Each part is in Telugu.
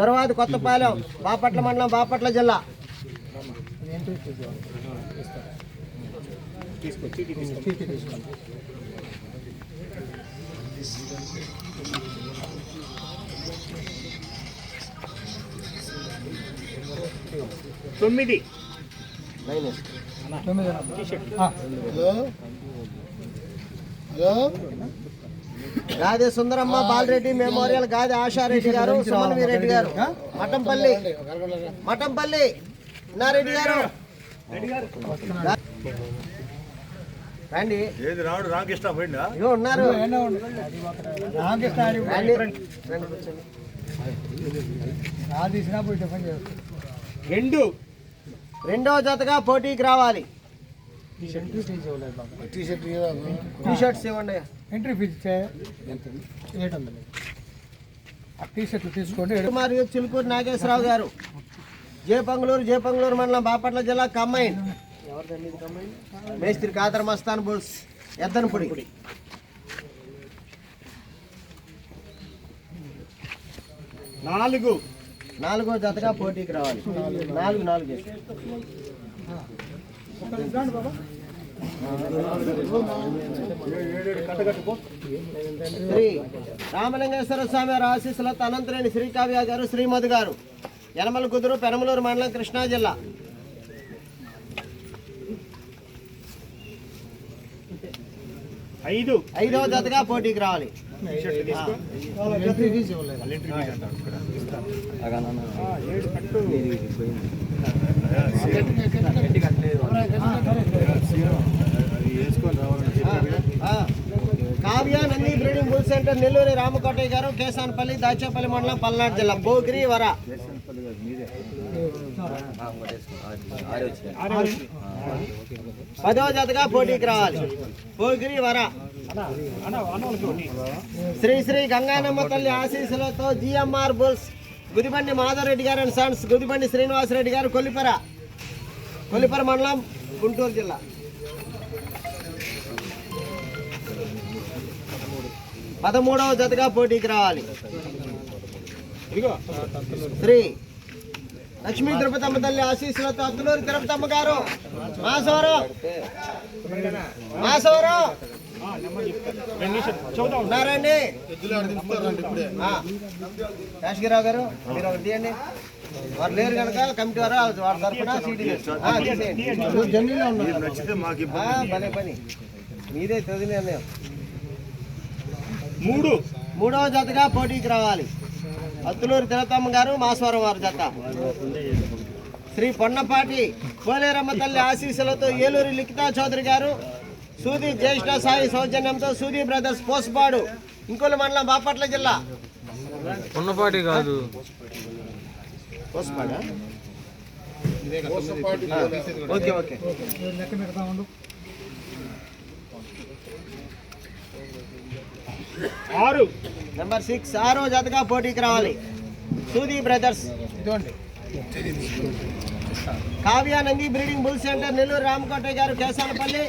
దొరవాది కొత్తపాలెం బాపట్ల మండలం బాపట్ల జిల్లా. తొమ్మిది. లైన్ వేసుకో. గాది సుందరమ్మ బాలరెడ్డి మెమోరియల్ గాది ఆశారెడ్డి గారు సుమన్ రెడ్డి గారు మఠంపల్లి మఠంపల్లి నారెడ్డి గారు రండి ఏది రాడు రామకృష్ణ పోయిందా ఉన్నారు రండి. రండి. రెండు జతగా పోటీకి రావాలి టీ షర్ట్స్ ఇవ్వండి. ఎంట్రీ ఫీజు ఏడు వందలు. ఆ టీ షర్ట్లు తీసుకోండి. మరియు చిలుకూరు నాగేశ్వరరావు గారు. జేపంగులూరు జేపంగులూరు మండలం బాపట్ల జిల్లా కమ్మైన్ మేస్త్రి కాదర్ మస్తాన్ బుల్స్ ఎద్దనపుడి. నాలుగు. నాలుగో జతగా పోటీకి రావాలి. నాలుగు నాలుగు. శ్రీ రామలింగేశ్వర స్వామి వారి ఆశీస్సులతో అనంతరేణి శ్రీకావ్య గారు శ్రీమధు గారు యనమల కుదురు పెనమలూరు మండలం కృష్ణా జిల్లా. ఐదు. ఐదవ జతగా పోటీకి రావాలి. ఏడు కట్టు Kavya Nandi breeding bull center Nelluri Ramakotaiah garu Kesanapalli Dachepalli మండలం పల్నాడు జిల్లా భోగిరి వర పదవ జతగా పోటీకి రావాలి. భోగిరి వర శ్రీ శ్రీ గంగానమ్మ తల్లి ఆశీస్సులతో జిఎంఆర్ బుల్స్ గుదిబండి మాధవరెడ్డి గారు అండ్ సన్స్ గుదిబండి శ్రీనివాసరెడ్డి గారు కొల్లిపర. కొల్లిపర మండలం గుంటూరు జిల్లా. పదమూడవ జతగా పోటీకి రావాలి. శ్రీ లక్ష్మీ తిరుపతమ్మ తల్లి ఆశీస్సులతో అత్తులూరు తిరుపతమ్మ గారు. మాసవరం. మాసవరం. ఉన్నారండి గారు మీరు ఒకటి తీయండి. వారు లేరు కనుక కమిటీ వారు వారి తరఫున సీటీ భలే పని. మీదే తొలి నిర్ణయం మూడు. మూడవ జతగా పోటీకి రావాలి. అత్తులూరు తిరుతమ్మ గారు మాస్వరం వారి జత. శ్రీ పొన్నపాటి పోలేరమ్మ తల్లి ఆశీస్సులతో ఏలూరి లిఖితా చౌదరి గారు సూది జ్యేష్ఠ సాయి సౌజన్యంతో సూది బ్రదర్స్ పోస్పాడు ఇంకోల మండలం బాపట్ల జిల్లా. ఉన్నపాటి కాదు. Okay okay. ఆరు నెంబర్ సిక్స్ ఆరో జతగా పోటీకి రావాలి. Sudhi brothers. Kavyanandi breeding bull center Nelluru Ramakotaiah garu Kesanapalli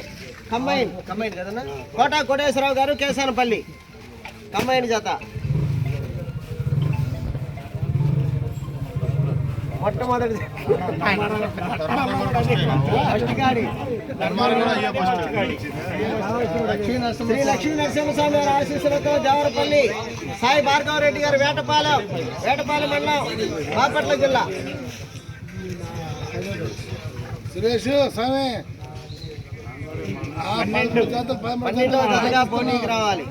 combine combine కదన్నా కోట కోటేశ్వరరావు గారు కేసానపల్లి కంబైన్ జత. మొట్టమొదటి ఫస్ట్ గాడి శ్రీ లక్ష్మీ నరసింహస్వామి వారి ఆశీస్సులతో దేవరపల్లి సాయి భార్గవ రెడ్డి గారు వేటపాలెం వేటపాలెం మండలం బాపట్ల జిల్లా. సురేష్ స్వామి పన్నెండు పన్నెండవ జతగా పోటీకి రావాలి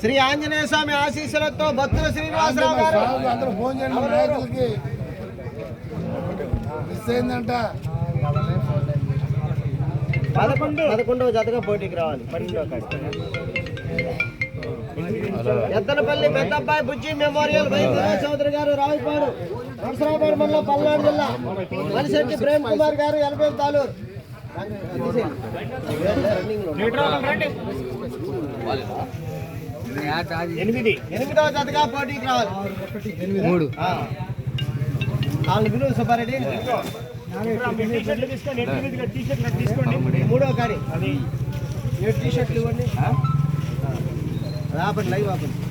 శ్రీ ఆంజనేయ స్వామి ఆశీస్సులతో భక్తుల శ్రీనివాసరావు గారు. అందరూ ఫోన్ చేయండి నాయకులకి. మిస్ అయిందంట. పదకొండు పదకొండవ జతగా పోటీకి రావాలి. పన్నెండవ కాడి ఎత్తనపల్లి పెద్దబ్బాయి బుజ్జి మెమోరియల్ వైద్యరావు చౌదరి గారు రావుపాడు నరసరావుపాడు మండలం పల్నాడు జిల్లా. మలిశెట్టి ప్రేమ్ కుమార్ గారు ఎనభై తాలూరు. ఎనిమిది. ఎనిమిదవ జతగా పోటీకి రావాలి. మూడు. ఆ. వాళ్ళని విలువ సుబ్బారెడ్డి. మూడో కాడి అది ఏడు టీ షర్ట్లు ఇవ్వండి રાપણ લઈ વાપણ